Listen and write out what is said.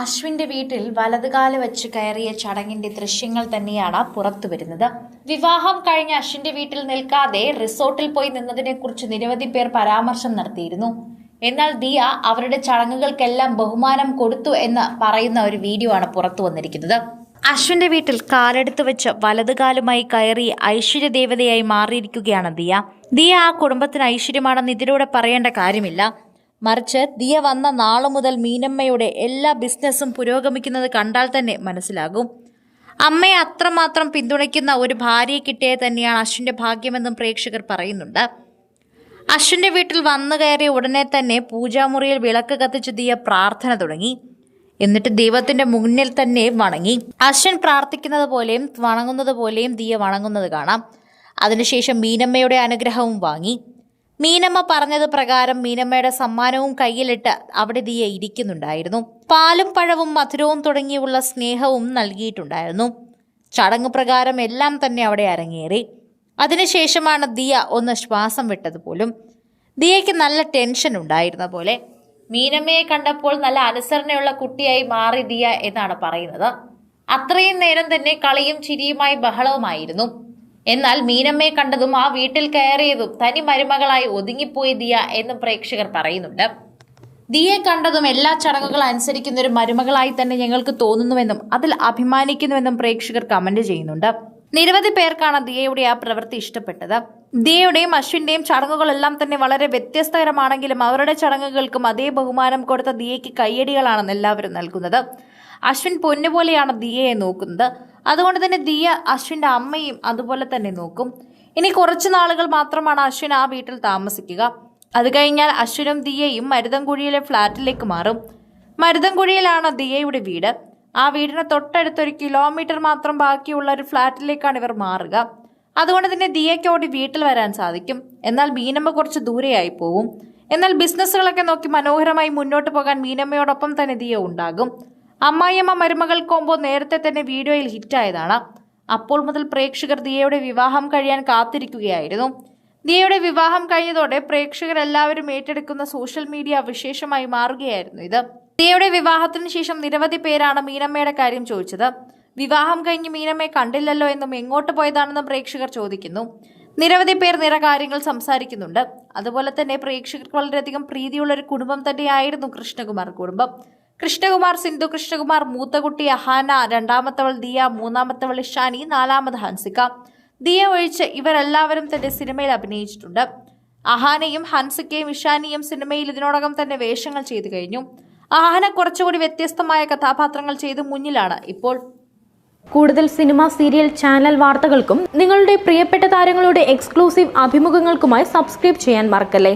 അശ്വിന്റെ വീട്ടിൽ വലതുകാൽ വെച്ച് കയറിയ ചടങ്ങിന്റെ ദൃശ്യങ്ങൾ തന്നെയാണ് പുറത്തു വരുന്നത്. വിവാഹം കഴിഞ്ഞ അശ്വിന്റെ വീട്ടിൽ നിൽക്കാതെ റിസോർട്ടിൽ പോയി നിന്നതിനെ കുറിച്ച് നിരവധി പേർ പരാമർശം നടത്തിയിരുന്നു. എന്നാൽ ദിയ അവരുടെ ചടങ്ങുകൾക്കെല്ലാം ബഹുമാനം കൊടുത്തു എന്ന് പറയുന്ന ഒരു വീഡിയോ ആണ് പുറത്തു വന്നിരിക്കുന്നത്. അശ്വിന്റെ വീട്ടിൽ കാലെടുത്ത് വെച്ച് വലതുകാലുമായി കയറി ഐശ്വര്യ ദേവതയായി മാറിയിരിക്കുകയാണ് ദിയ. ദിയ ആ കുടുംബത്തിന് ഐശ്വര്യമാണെന്ന് ഇതിലൂടെ പറയേണ്ട കാര്യമില്ല. മറിച്ച് ദിയ വന്ന നാളു മുതൽ മീനമ്മയുടെ എല്ലാ ബിസിനസ്സും പുരോഗമിക്കുന്നത് കണ്ടാൽ തന്നെ മനസ്സിലാകും. അമ്മയെ അത്രമാത്രം പിന്തുണയ്ക്കുന്ന ഒരു ഭാര്യയെ കിട്ടിയത് തന്നെയാണ് അശ്വിന്റെ ഭാഗ്യമെന്നും പ്രേക്ഷകർ പറയുന്നുണ്ട്. അശ്വിന്റെ വീട്ടിൽ വന്നു കയറിയ ഉടനെ തന്നെ പൂജാമുറിയിൽ വിളക്ക് കത്തിച്ച് ദിയ പ്രാർത്ഥന തുടങ്ങി. എന്നിട്ട് ദൈവത്തിന്റെ മുന്നിൽ തന്നെ വണങ്ങി. അശ്വൻ പ്രാർത്ഥിക്കുന്നത് പോലെയും വണങ്ങുന്നത് പോലെയും ദിയ വണങ്ങുന്നത് കാണാം. അതിനുശേഷം മീനമ്മയുടെ അനുഗ്രഹവും വാങ്ങി. മീനമ്മ പറഞ്ഞത് പ്രകാരം മീനമ്മയുടെ സമ്മാനവും കയ്യിലിട്ട് അവിടെ ദിയ ഇരിക്കുന്നുണ്ടായിരുന്നു. പാലും പഴവും മധുരവും തുടങ്ങിയുള്ള സ്നേഹവും നൽകിയിട്ടുണ്ടായിരുന്നു. ചടങ്ങ് പ്രകാരം എല്ലാം തന്നെ അവിടെ അരങ്ങേറി. അതിനുശേഷമാണ് ദിയ ഒന്ന് ശ്വാസം വിട്ടത് പോലും ദിയയ്ക്ക് നല്ല ടെൻഷൻ ഉണ്ടായിരുന്ന പോലെ. മീനമ്മയെ കണ്ടപ്പോൾ നല്ല അനുസരണയുള്ള കുട്ടിയായി മാറി ദിയ എന്നാണ് പറയുന്നത്. അത്രയും നേരം തന്നെ കളിയും ചിരിയുമായി ബഹളവുമായിരുന്നു. എന്നാൽ മീനമ്മയെ കണ്ടതും ആ വീട്ടിൽ കയറിയതും തനി മരുമകളായി ഒതുങ്ങിപ്പോയി ദിയ എന്ന് പ്രേക്ഷകർ പറയുന്നുണ്ട്. ദിയെ കണ്ടതും എല്ലാ ചടങ്ങുകൾ അനുസരിക്കുന്ന ഒരു മരുമകളായി തന്നെ ഞങ്ങൾക്ക് തോന്നുന്നുവെന്നും അതിൽ അഭിമാനിക്കുന്നുവെന്നും പ്രേക്ഷകർ കമന്റ് ചെയ്യുന്നുണ്ട്. നിരവധി പേർക്കാണ് ദിയയുടെ ആ പ്രവൃത്തി ഇഷ്ടപ്പെട്ടത്. ദിയയുടെയും അശ്വിന്റെയും ചടങ്ങുകളെല്ലാം തന്നെ വളരെ വ്യത്യസ്തകരമാണെങ്കിലും അവരുടെ ചടങ്ങുകൾക്കും അതേ ബഹുമാനം കൊടുത്ത ദിയയ്ക്ക് കയ്യടികളാണെന്ന് എല്ലാവരും നൽകുന്നത്. അശ്വിൻ പൊന്നുപോലെയാണ് ദിയയെ നോക്കുന്നത്. അതുകൊണ്ട് തന്നെ ദിയ അശ്വിന്റെ അമ്മയും അതുപോലെ തന്നെ നോക്കും. ഇനി കുറച്ച് നാളുകൾ മാത്രമാണ് അശ്വിൻ ആ വീട്ടിൽ താമസിക്കുക. അത് കഴിഞ്ഞാൽ അശ്വിനും ദിയയും മരുതൻകുഴിയിലെ ഫ്ലാറ്റിലേക്ക് മാറും. മരുതൻകുഴിയിലാണ് ദിയയുടെ വീട്. ആ വീടിന് തൊട്ടടുത്തൊരു കിലോമീറ്റർ മാത്രം ബാക്കിയുള്ള ഒരു ഫ്ലാറ്റിലേക്കാണ് ഇവർ മാറുക. അതുകൊണ്ട് തന്നെ ദിയയ്ക്ക് ഓടി വീട്ടിൽ വരാൻ സാധിക്കും. എന്നാൽ മീനമ്മ കുറച്ച് ദൂരെയായി പോവും. എന്നാൽ ബിസിനസ്സുകളൊക്കെ നോക്കി മനോഹരമായി മുന്നോട്ട് പോകാൻ മീനമ്മയോടൊപ്പം തന്നെ ദിയ ഉണ്ടാകും. അമ്മായിയമ്മ മരുമകൾ കോമ്പോ നേരത്തെ തന്നെ വീഡിയോയിൽ ഹിറ്റായതാണ്. അപ്പോൾ മുതൽ പ്രേക്ഷകർ ദിയയുടെ വിവാഹം കഴിയാൻ കാത്തിരിക്കുകയായിരുന്നു. ദിയയുടെ വിവാഹം കഴിഞ്ഞതോടെ പ്രേക്ഷകർ എല്ലാവരും ഏറ്റെടുക്കുന്ന സോഷ്യൽ മീഡിയ വിശേഷമായി മാറുകയായിരുന്നു ഇത്. ദിയയുടെ വിവാഹത്തിന് ശേഷം നിരവധി പേരാണ് മീനമ്മയുടെ കാര്യം ചോദിച്ചത്. വിവാഹം കഴിഞ്ഞ് മീനമ്മയെ കണ്ടില്ലല്ലോ എന്നും എങ്ങോട്ട് പോയതാണെന്നും പ്രേക്ഷകർ ചോദിക്കുന്നു. നിരവധി പേർ നിര കാര്യങ്ങൾ സംസാരിക്കുന്നുണ്ട്. അതുപോലെ തന്നെ പ്രേക്ഷകർക്ക് വളരെയധികം പ്രീതിയുള്ള ഒരു കുടുംബം തന്നെയായിരുന്നു കൃഷ്ണകുമാർ കുടുംബം. കൃഷ്ണകുമാർ സിന്ധു കൃഷ്ണകുമാർ മൂത്തകുട്ടി അഹാന രണ്ടാമത്തവൾ ദിയ മൂന്നാമത്തവൾ ഇഷാനി നാലാമത് ഹൻസിക. ദിയ ഒഴിച്ച് ഇവരെല്ലാവരും തന്റെ സിനിമയിൽ അഭിനയിച്ചിട്ടുണ്ട്. അഹാനയും ഹൻസിക്കയും ഇഷാനിയും സിനിമയിൽ ഇതിനോടകം തന്നെ വേഷങ്ങൾ ചെയ്തു കഴിഞ്ഞു. അഹാന കുറച്ചുകൂടി വ്യത്യസ്തമായ കഥാപാത്രങ്ങൾ ചെയ്ത് മുന്നിലാണ് ഇപ്പോൾ. കൂടുതൽ സിനിമ സീരിയൽ ചാനൽ വാർത്തകൾക്കും നിങ്ങളുടെ പ്രിയപ്പെട്ട താരങ്ങളുടെ എക്സ്ക്ലൂസീവ് അഭിമുഖങ്ങൾക്കുമായി സബ്സ്ക്രൈബ് ചെയ്യാൻ മറക്കല്ലേ?